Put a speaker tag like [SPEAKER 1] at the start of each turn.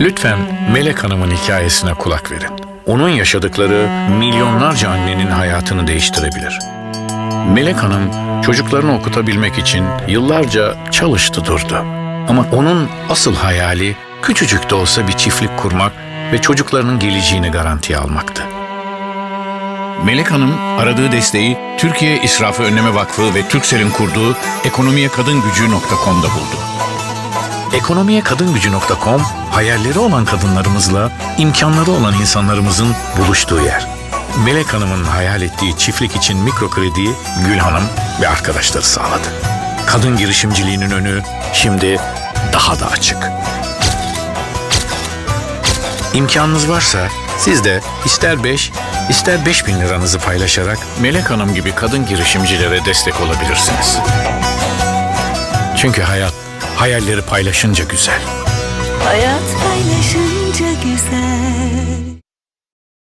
[SPEAKER 1] Lütfen Melek Hanım'ın hikayesine kulak verin. Onun yaşadıkları milyonlarca annenin hayatını değiştirebilir. Melek Hanım çocuklarını okutabilmek için yıllarca çalıştı durdu. Ama onun asıl hayali küçücük de olsa bir çiftlik kurmak ve çocuklarının geleceğini garantiye almaktı. Melek Hanım aradığı desteği Türkiye İsrafı Önleme Vakfı ve Türksel'in kurduğu ekonomiyekadingücü.com'da buldu. Ekonomiyekadingücü.com hayalleri olan kadınlarımızla imkanları olan insanlarımızın buluştuğu yer. Melek Hanım'ın hayal ettiği çiftlik için mikro krediyi Gül Hanım ve arkadaşları sağladı. Kadın girişimciliğinin önü şimdi daha da açık. İmkanınız varsa siz de ister 5, ister 5 bin liranızı paylaşarak Melek Hanım gibi kadın girişimcilere destek olabilirsiniz. Çünkü hayat Hayalleri paylaşınca güzel.
[SPEAKER 2] Hayat paylaşınca güzel.